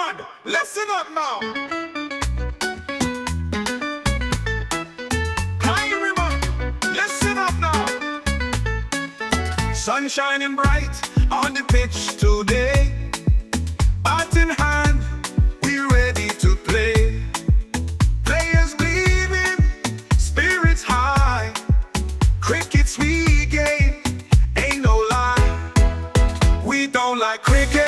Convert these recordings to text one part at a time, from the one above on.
mud. Listen up now. Kyrie. Listen up now. Sun shining bright on the pitch today. Bat in hand, we ready to play. Players gleaming, spirits high. Cricket's we game, ain't no lie. We don't like cricket.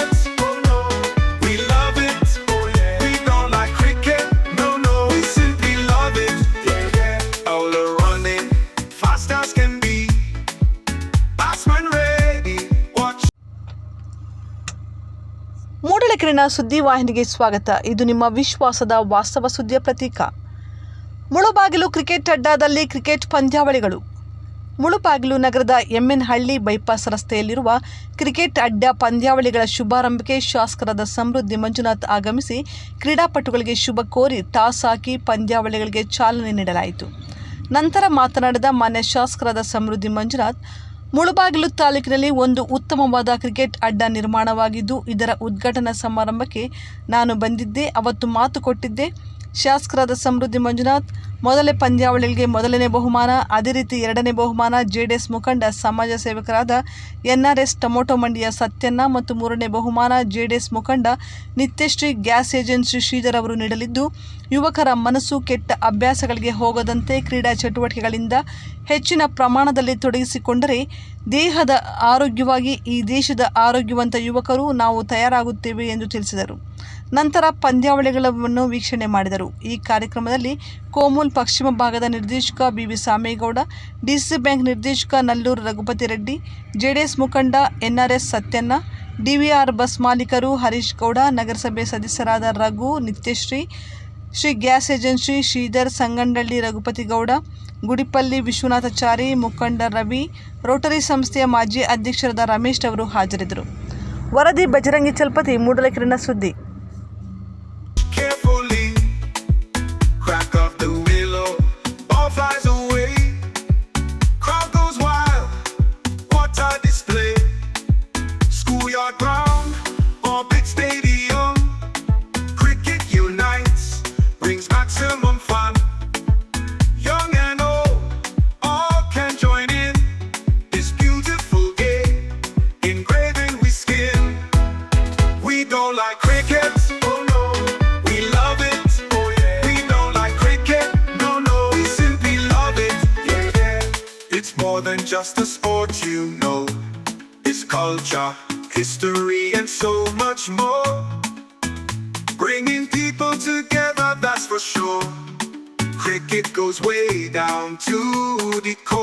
ಮೂಡಲಕೆರೆನ ಸುದ್ದಿವಾಹಿನಿಗೆ ಸ್ವಾಗತ. ಇದು ನಿಮ್ಮ ವಿಶ್ವಾಸದ ವಾಸ್ತವ ಸುದ್ದಿಯ ಪ್ರತೀಕ. Mulbagal cricket ಅಡ್ಡಾದಲ್ಲಿ cricket ಪಂದ್ಯಾವಳಿಗಳು. ಮುಳುಬಾಗಿಲು ನಗರದ ಎಮ್ಎನ್ಹಳ್ಳಿ ಬೈಪಾಸ್ ರಸ್ತೆಯಲ್ಲಿರುವ ಕ್ರಿಕೆಟ್ ಅಡ್ಡ ಪಂದ್ಯಾವಳಿಗಳ ಶುಭಾರಂಭಕ್ಕೆ ಶಾಸಕರಾದ ಸಮೃದ್ಧಿ ಮಂಜುನಾಥ್ ಆಗಮಿಸಿ ಕ್ರೀಡಾಪಟುಗಳಿಗೆ ಶುಭ ಕೋರಿ ಟಾಸ್ ಹಾಕಿ ಪಂದ್ಯಾವಳಿಗಳಿಗೆ ಚಾಲನೆ ನೀಡಲಾಯಿತು. ನಂತರ ಮಾತನಾಡಿದ ಮಾನ್ಯ ಶಾಸಕರಾದ ಸಮೃದ್ಧಿ ಮಂಜುನಾಥ್ ಮುಳುಬಾಗಿಲು ತಾಲೂಕಿನಲ್ಲಿ ಒಂದು ಉತ್ತಮವಾದ ಕ್ರಿಕೆಟ್ ಅಡ್ಡ ನಿರ್ಮಾಣವಾಗಿದ್ದು, ಇದರ ಉದ್ಘಾಟನಾ ಸಮಾರಂಭಕ್ಕೆ ನಾನು ಬಂದಿದ್ದೆ, ಅವತ್ತು ಮಾತು ಕೊಟ್ಟಿದ್ದೆ. ಶಾಸಕರಾದ ಸಮೃದ್ಧಿ ಮಂಜುನಾಥ್, ಮೊದಲೇ ಪಂದ್ಯಾವಳಿಗೆ ಮೊದಲನೇ ಬಹುಮಾನ, ಅದೇ ರೀತಿ ಎರಡನೇ ಬಹುಮಾನ ಜೆಡಿಎಸ್ ಮುಖಂಡ, ಸಮಾಜ ಸೇವಕರಾದ ಎನ್ಆರ್ಎಸ್ ಟೊಮೊಟೊ ಮಂಡಿಯ ಸತ್ಯನ್ನ ಮತ್ತು ಮೂರನೇ ಬಹುಮಾನ ಜೆಡಿಎಸ್ ಮುಖಂಡ ನಿತ್ಯಶ್ರೀ, ಗ್ಯಾಸ್ ಏಜೆನ್ಸಿ ಶ್ರೀಧರ್ ಅವರು ನೀಡಲಿದ್ದು, ಯುವಕರ ಮನಸ್ಸು ಕೆಟ್ಟ ಅಭ್ಯಾಸಗಳಿಗೆ ಹೋಗದಂತೆ ಕ್ರೀಡಾ ಚಟುವಟಿಕೆಗಳಿಂದ ಹೆಚ್ಚಿನ ಪ್ರಮಾಣದಲ್ಲಿ ತೊಡಗಿಸಿಕೊಂಡರೆ ದೇಹದ ಆರೋಗ್ಯವಾಗಿ ಈ ದೇಶದ ಆರೋಗ್ಯವಂತ ಯುವಕರು ನಾವು ತಯಾರಾಗುತ್ತೇವೆ ಎಂದು ತಿಳಿಸಿದರು. ನಂತರ ಪಂದ್ಯಾವಳಿಗಳನ್ನು ವೀಕ್ಷಣೆ ಮಾಡಿದರು. ಈ ಕಾರ್ಯಕ್ರಮದಲ್ಲಿ ಕೋಮುಲ್ ಪಶ್ಚಿಮ ಭಾಗದ ನಿರ್ದೇಶಕ ಬಿವಿ ಸಾಮೇಗೌಡ ಡಿಸಿಸಿ ಬ್ಯಾಂಕ್ ನಿರ್ದೇಶಕ ನಲ್ಲೂರು ರಘುಪತಿ ರೆಡ್ಡಿ, ಜೆಡಿಎಸ್ ಮುಖಂಡ ಎನ್ಆರ್ಎಸ್ ಸತ್ಯಣ್ಣ, ಡಿವಿಆರ್ ಬಸ್ ಮಾಲೀಕರು ಹರೀಶ್ ಗೌಡ, ನಗರಸಭೆ ಸದಸ್ಯರಾದ ರಘು ನಿತ್ಯಶ್ರೀ, ಶ್ರೀ ಗ್ಯಾಸ್ ಏಜೆನ್ಸಿ ಶ್ರೀಧರ್ ಸಂಗಂಡಳ್ಳಿ ರಘುಪತಿ ಗೌಡ, ಗುಡಿಪಲ್ಲಿ ವಿಶ್ವನಾಥಾಚಾರಿ ಮುಖಂಡ ರವಿ, ರೋಟರಿ ಸಂಸ್ಥೆಯ ಮಾಜಿ ಅಧ್ಯಕ್ಷರಾದ ರಮೇಶ್ ಅವರು ಹಾಜರಿದ್ದರು. ವರದಿ ಬಜರಂಗಿ ಚಲಪತಿ, ಮೂಡಲಕಿರಣ ಸುದ್ದಿ. Just a sport, you know. It's culture, history, and so much more. Bringing people together, that's for sure. Cricket goes way down to the core.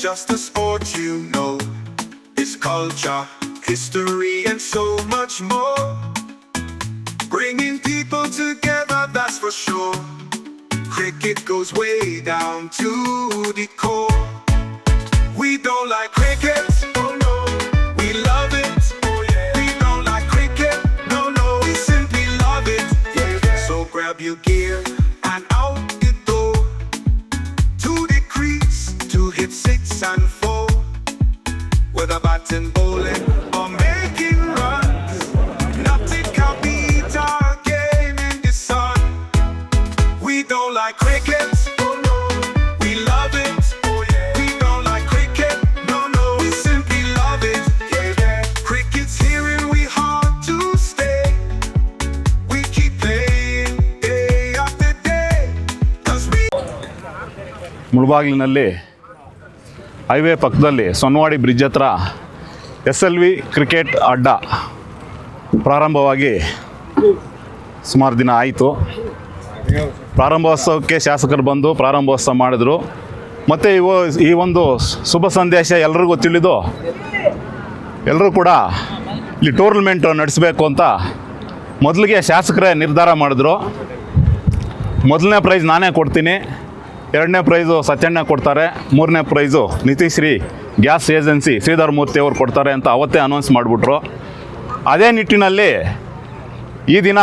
Just a sport, you know. It's culture, history, and so much more. Bringing people together, that's for sure. Cricket goes way down to the core. We don't like cricket. ಮುಳಬಾಗಿಲಿನಲ್ಲಿ highway ಪಕ್ಕದಲ್ಲಿ ಸೊನ್ನವಾಡಿ bridge ಹತ್ರ S L V cricket ಅಡ್ಡ ಪ್ರಾರಂಭವಾಗಿ ಸುಮಾರು ದಿನ ಆಯಿತು. ಪ್ರಾರಂಭೋತ್ಸವಕ್ಕೆ ಶಾಸಕರು ಬಂದು ಪ್ರಾರಂಭೋತ್ಸವ ಮಾಡಿದ್ರು. ಮತ್ತು ಇವ ಈ ಒಂದು ಶುಭ ಸಂದೇಶ ಎಲ್ರಿಗೂ ತಿಳಿದು ಎಲ್ಲರೂ ಕೂಡ ಇಲ್ಲಿ ಟೂರ್ನಮೆಂಟ್ ನಡೆಸಬೇಕು ಅಂತ ಮೊದಲಿಗೆ ಶಾಸಕರೇ ನಿರ್ಧಾರ ಮಾಡಿದ್ರು. ಮೊದಲನೇ ಪ್ರೈಸ್ ನಾನೇ ಕೊಡ್ತೀನಿ, ಎರಡನೇ ಪ್ರೈಸು ಸತ್ಯಣ್ಣ ಕೊಡ್ತಾರೆ, ಮೂರನೇ prize Nithishri gas agency Sridhar Murthy ಅವರು ಕೊಡ್ತಾರೆ ಅಂತ ಅವತ್ತೇ ಅನೌನ್ಸ್ ಮಾಡಿಬಿಟ್ರು. ಅದೇ ನಿಟ್ಟಿನಲ್ಲಿ ಈ ದಿನ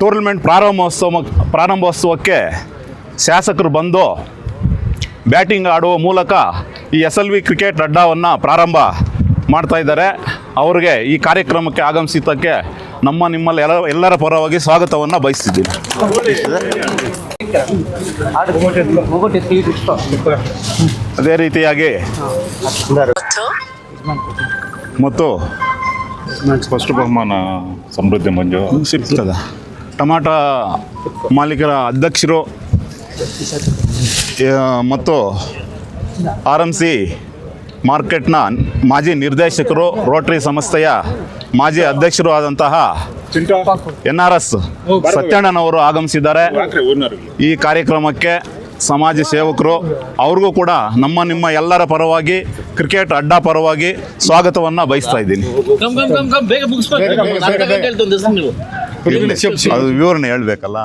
ಟೂರ್ನಮೆಂಟ್ ಪ್ರಾರಂಭೋತ್ಸವ, ಪ್ರಾರಂಭೋತ್ಸವಕ್ಕೆ ಶಾಸಕರು ಬಂದು ಬ್ಯಾಟಿಂಗ್ ಆಡುವ ಮೂಲಕ ಈ ಎಸ್ ಎಲ್ ವಿ ಕ್ರಿಕೆಟ್ ಅಡ್ಡಾವನ್ನು ಪ್ರಾರಂಭ ಮಾಡ್ತಾ ಇದ್ದಾರೆ. ಅವರಿಗೆ ಈ ಕಾರ್ಯಕ್ರಮಕ್ಕೆ ಆಗಮಿಸಿದ್ದಕ್ಕೆ ನಮ್ಮ ನಿಮ್ಮಲ್ಲಿ ಎಲ್ಲ, ಎಲ್ಲರ ಪರವಾಗಿ ಸ್ವಾಗತವನ್ನು ಬಯಸ್ತಿದ್ದೀನಿ. ಅದೇ ರೀತಿಯಾಗಿ ಮತ್ತು ಫಸ್ಟ್ ಬಹುಮಾನ ಸಮೃದ್ಧಿ ಮಂಜು ಸಿಗ್ತದ. ಟಮಾಟ ಮಾಲೀಕರ ಅಧ್ಯಕ್ಷರು ಮತ್ತು ಆರ್ ಎಂ ಸಿ ಮಾರ್ಕೆಟ್ನ ಮಾಜಿ ನಿರ್ದೇಶಕರು, ರೋಟರಿ ಸಂಸ್ಥೆಯ ಮಾಜಿ ಅಧ್ಯಕ್ಷರು ಆದಂತಹ ಎನ್ ಆರ್ ಎಸ್ ಸತ್ಯಣ್ಣನವರು ಆಗಮಿಸಿದ್ದಾರೆ. ಈ ಕಾರ್ಯಕ್ರಮಕ್ಕೆ ಸಮಾಜ ಸೇವಕರು ಅವ್ರಿಗೂ ಕೂಡ ನಮ್ಮ ನಿಮ್ಮ ಎಲ್ಲರ ಪರವಾಗಿ ಕ್ರಿಕೆಟ್ ಅಡ್ಡ ಪರವಾಗಿ ಸ್ವಾಗತವನ್ನ ಬಯಸ್ತಾ ಇದ್ದೀನಿ. ಅದು ವಿವರಣೆ ಹೇಳ್ಬೇಕಲ್ಲ?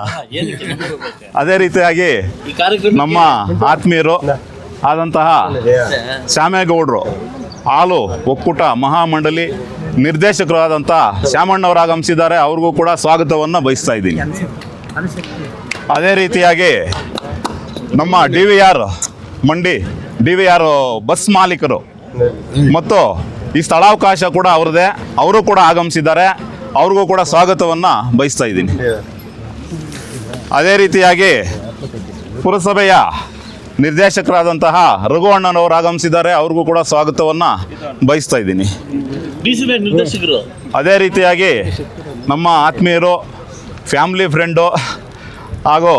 ಅದೇ ರೀತಿಯಾಗಿ ನಮ್ಮ ಆತ್ಮೀಯರು ಆದಂತಹ ಶ್ಯಾಮೇಗೌಡರು ಹಾಲು ಒಕ್ಕೂಟ ಮಹಾಮಂಡಲಿ ನಿರ್ದೇಶಕರಾದಂಥ ಶ್ಯಾಮಣ್ಣವರು ಆಗಮಿಸಿದ್ದಾರೆ ಅವ್ರಿಗೂ ಕೂಡ ಸ್ವಾಗತವನ್ನು ಬಯಸ್ತಾ ಇದ್ದೀನಿ. ಅದೇ ರೀತಿಯಾಗಿ ನಮ್ಮ ಡಿ ವಿ ಆರ್ ಮಂಡಿ, ಡಿ ವಿ ಆರ್ ಬಸ್ ಮಾಲೀಕರು ಮತ್ತು ಈ ಸ್ಥಳಾವಕಾಶ ಕೂಡ ಅವ್ರದೇ ಅವರು ಕೂಡ ಆಗಮಿಸಿದ್ದಾರೆ. ಅವ್ರಿಗೂ ಕೂಡ ಸ್ವಾಗತವನ್ನು ಬಯಸ್ತಾ ಇದ್ದೀನಿ. ಅದೇ ರೀತಿಯಾಗಿ ಪುರಸಭೆಯ ನಿರ್ದೇಶಕರಾದಂತಹ ರಘು ಅಣ್ಣನವರು ಆಗಮಿಸಿದ್ದಾರೆ. ಅವ್ರಿಗೂ ಕೂಡ ಸ್ವಾಗತವನ್ನು ಬಯಸ್ತಾ ಇದ್ದೀನಿ. ನಿರ್ದೇಶಕರು. ಅದೇ ರೀತಿಯಾಗಿ ನಮ್ಮ ಆತ್ಮೀಯರು ಫ್ಯಾಮಿಲಿ ಫ್ರೆಂಡು ಹಾಗೂ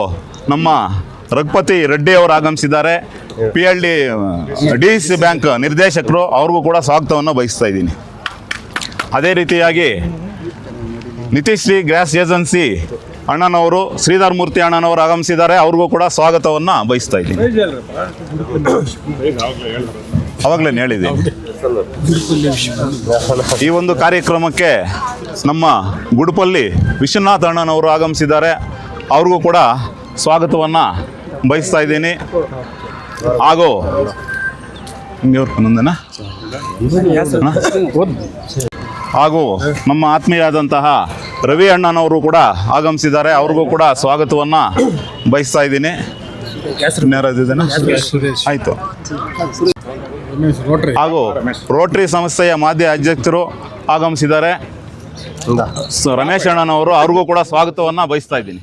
ನಮ್ಮ ರಘುಪತಿ ರೆಡ್ಡಿ ಅವರು ಆಗಮಿಸಿದ್ದಾರೆ. P L D D C bank ನಿರ್ದೇಶಕರು ಅವ್ರಿಗೂ ಕೂಡ ಸ್ವಾಗತವನ್ನು ಬಯಸ್ತಾ ಇದ್ದೀನಿ. ಅದೇ ರೀತಿಯಾಗಿ ನಿತೀಶ್ ಶ್ರೀ ಗ್ಯಾಸ್ ಏಜೆನ್ಸಿ ಅಣ್ಣನವರು, ಶ್ರೀಧರ್ ಮೂರ್ತಿ ಅಣ್ಣನವರು ಆಗಮಿಸಿದ್ದಾರೆ. ಅವ್ರಿಗೂ ಕೂಡ ಸ್ವಾಗತವನ್ನು ಬಯಸ್ತಾ ಇದ್ದೀನಿ. ಅವಾಗಲೇ ಹೇಳಿದ್ದೀನಿ ಈ ಒಂದು ಕಾರ್ಯಕ್ರಮಕ್ಕೆ ನಮ್ಮ ಗುಡುಪಲ್ಲಿ ವಿಶ್ವನಾಥ್ ಅಣ್ಣನವರು ಆಗಮಿಸಿದ್ದಾರೆ. ಅವ್ರಿಗೂ ಕೂಡ ಸ್ವಾಗತವನ್ನು ಬಯಸ್ತಾ ಇದ್ದೀನಿ. ಹಾಗೂ ನಂದನ? ಹಾಗೂ ನಮ್ಮ ಆತ್ಮೀಯರಾದಂತಹ ರವಿ ಅಣ್ಣನವರು ಕೂಡ ಆಗಮಿಸಿದ್ದಾರೆ. ಅವ್ರಿಗೂ ಕೂಡ ಸ್ವಾಗತವನ್ನು ಬಯಸ್ತಾ ಇದ್ದೀನಿ. ಆಯ್ತು. ಹಾಗೂ ರೋಟರಿ ಸಂಸ್ಥೆಯ ಮಾಧ್ಯ ಅಧ್ಯಕ್ಷರು ಆಗಮಿಸಿದ್ದಾರೆ. ರಮೇಶ್ ಅಣ್ಣನವರು ಅವ್ರಿಗೂ ಕೂಡ ಸ್ವಾಗತವನ್ನು ಬಯಸ್ತಾ ಇದ್ದೀನಿ.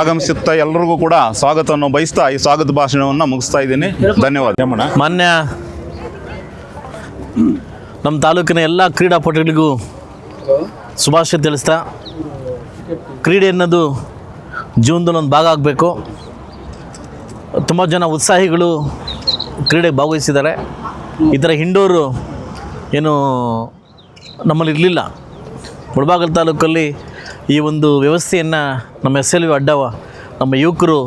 ಆಗಮಿಸುತ್ತಾ ಎಲ್ಲರಿಗೂ ಕೂಡ ಸ್ವಾಗತವನ್ನು ಬಯಸ್ತಾ ಈ ಸ್ವಾಗತ ಭಾಷಣವನ್ನು ಮುಗಿಸ್ತಾ ಇದ್ದೀನಿ. ಧನ್ಯವಾದ. ಮಾನ್ಯ ನಮ್ಮ ತಾಲೂಕಿನ ಎಲ್ಲ ಕ್ರೀಡಾಪಟುಗಳಿಗೂ ಶುಭಾಶಯ ತಿಳಿಸ್ತಾ ಕ್ರೀಡೆ ಅನ್ನೋದು ಜೀವನದಲ್ಲಿ ಒಂದು ಭಾಗ ಆಗಬೇಕು. ತುಂಬ ಜನ ಉತ್ಸಾಹಿಗಳು ಕ್ರೀಡೆಗೆ ಭಾಗವಹಿಸಿದ್ದಾರೆ. ಈ ಥರ ಹಿಂಡೋರು ಏನು ನಮ್ಮಲ್ಲಿ ಇರಲಿಲ್ಲ. ಮುಳಬಾಗಲ್ ತಾಲೂಕಲ್ಲಿ ಈ ಒಂದು ವ್ಯವಸ್ಥೆಯನ್ನು ನಮ್ಮ ಎಸ್ ಎಲ್ ವಿ ಅಡ್ಡವ ನಮ್ಮ ಯುವಕರು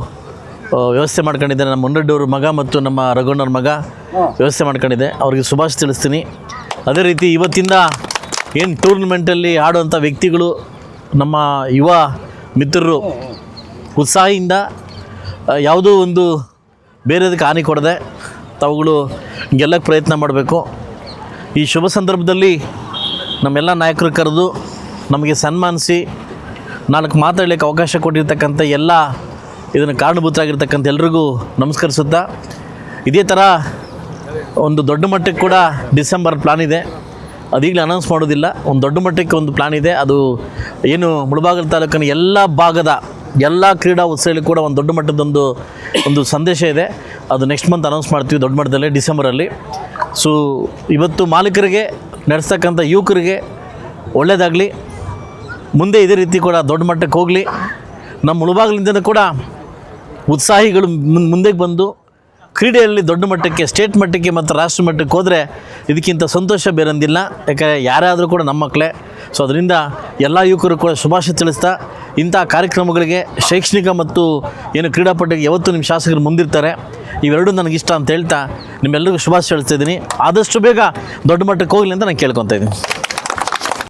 ವ್ಯವಸ್ಥೆ ಮಾಡ್ಕೊಂಡಿದ್ದಾರೆ. ನಮ್ಮ ಮುನ್ನಡ್ಡವ್ರ ಮಗ ಮತ್ತು ನಮ್ಮ ರಘುಣ್ಣವ್ರ ಮಗ ವ್ಯವಸ್ಥೆ ಮಾಡ್ಕೊಂಡಿದೆ. ಅವ್ರಿಗೆ ಶುಭಾಶಯ ತಿಳಿಸ್ತೀನಿ. ಅದೇ ರೀತಿ ಇವತ್ತಿಂದ ಏನು ಟೂರ್ನಮೆಂಟಲ್ಲಿ ಆಡುವಂಥ ವ್ಯಕ್ತಿಗಳು ನಮ್ಮ ಯುವ ಮಿತ್ರರು ಉತ್ಸಾಹಿಯಿಂದ ಆ, ಯಾವುದೋ ಒಂದು ಬೇರೆದಕ್ಕೆ ಹಾನಿ ಕೊಡದೆ ತಾವುಗಳು ಗೆಲ್ಲಕ್ಕೆ ಪ್ರಯತ್ನ ಮಾಡಬೇಕು. ಈ ಶುಭ ಸಂದರ್ಭದಲ್ಲಿ ನಮ್ಮೆಲ್ಲ ನಾಯಕರು ಕರೆದು ನಮಗೆ ಸನ್ಮಾನಿಸಿ ನಾಲ್ಕು ಮಾತಾಡಲಿಕ್ಕೆ ಅವಕಾಶ ಕೊಟ್ಟಿರ್ತಕ್ಕಂಥ ಎಲ್ಲ ಇದನ್ನು ಕಾರಣಭೂತರಾಗಿರ್ತಕ್ಕಂಥ ಎಲ್ರಿಗೂ ನಮಸ್ಕರಿಸುತ್ತಾ ಇದೇ ಥರ ಒಂದು ದೊಡ್ಡ ಮಟ್ಟಕ್ಕೆ ಕೂಡ ಡಿಸೆಂಬರ್ ಪ್ಲಾನ್ ಇದೆ. ಅದೀಗಲೇ ಅನೌನ್ಸ್ ಮಾಡೋದಿಲ್ಲ. ಒಂದು ದೊಡ್ಡ ಮಟ್ಟಕ್ಕೆ ಒಂದು ಪ್ಲಾನ್ ಇದೆ. ಅದು ಏನು ಮುಳಬಾಗಿಲು ತಾಲೂಕಿನ ಎಲ್ಲ ಭಾಗದ ಎಲ್ಲ ಕ್ರೀಡಾ ಉತ್ಸವಗಳಿಗೆ ಕೂಡ ಒಂದು ದೊಡ್ಡ ಮಟ್ಟದೊಂದು, ಒಂದು ಸಂದೇಶ ಇದೆ. ಅದು ನೆಕ್ಸ್ಟ್ ಮಂತ್ ಅನೌನ್ಸ್ ಮಾಡ್ತೀವಿ ದೊಡ್ಡ ಮಟ್ಟದಲ್ಲಿ ಡಿಸೆಂಬರಲ್ಲಿ ಸೊ ಇವತ್ತು ಮಾಲೀಕರಿಗೆ, ನಡೆಸ್ತಕ್ಕಂಥ ಯುವಕರಿಗೆ ಒಳ್ಳೆಯದಾಗಲಿ ಮುಂದೆ ಇದೇ ರೀತಿ ಕೂಡ ದೊಡ್ಡ ಮಟ್ಟಕ್ಕೆ ಹೋಗಲಿ. ನಮ್ಮ ಮುಳುಬಾಗಿಲಿಂದ ಕೂಡ ಉತ್ಸಾಹಿಗಳು ಮುಂದೆಗೆ ಮುಂದೆ ಬಂದು ಕ್ರೀಡೆಯಲ್ಲಿ ದೊಡ್ಡ ಮಟ್ಟಕ್ಕೆ ಸ್ಟೇಟ್ ಮಟ್ಟಕ್ಕೆ ಮತ್ತು ರಾಷ್ಟ್ರ ಮಟ್ಟಕ್ಕೆ ಹೋದರೆ ಇದಕ್ಕಿಂತ ಸಂತೋಷ ಬೇರೊಂದಿಲ್ಲ. ಯಾಕಂದರೆ ಯಾರಾದರೂ ಕೂಡ ನಮ್ಮ ಮಕ್ಕಳೇ. ಸೊ ಅದರಿಂದ ಎಲ್ಲ ಯುವಕರು ಕೂಡ ಶುಭಾಶಯ ತಿಳಿಸ್ತಾ, ಇಂಥ ಕಾರ್ಯಕ್ರಮಗಳಿಗೆ ಶೈಕ್ಷಣಿಕ ಮತ್ತು ಏನು ಕ್ರೀಡಾಪಟುಗೆ ಯಾವತ್ತೂ ನಿಮ್ಮ ಶಾಸಕರು ಮುಂದಿರ್ತಾರೆ. ಇವೆರಡೂ ನನಗಿಷ್ಟ ಅಂತ ಹೇಳ್ತಾ ನಿಮ್ಮೆಲ್ಲರಿಗೂ ಶುಭಾಶಯ ತಿಳಿಸ್ತಾ ಇದ್ದೀನಿ. ಆದಷ್ಟು ಬೇಗ ದೊಡ್ಡ ಮಟ್ಟಕ್ಕೆ ಹೋಗಲಿ ಅಂತ ನಾನು ಕೇಳ್ಕೊತಾ ಇದ್ದೀನಿ.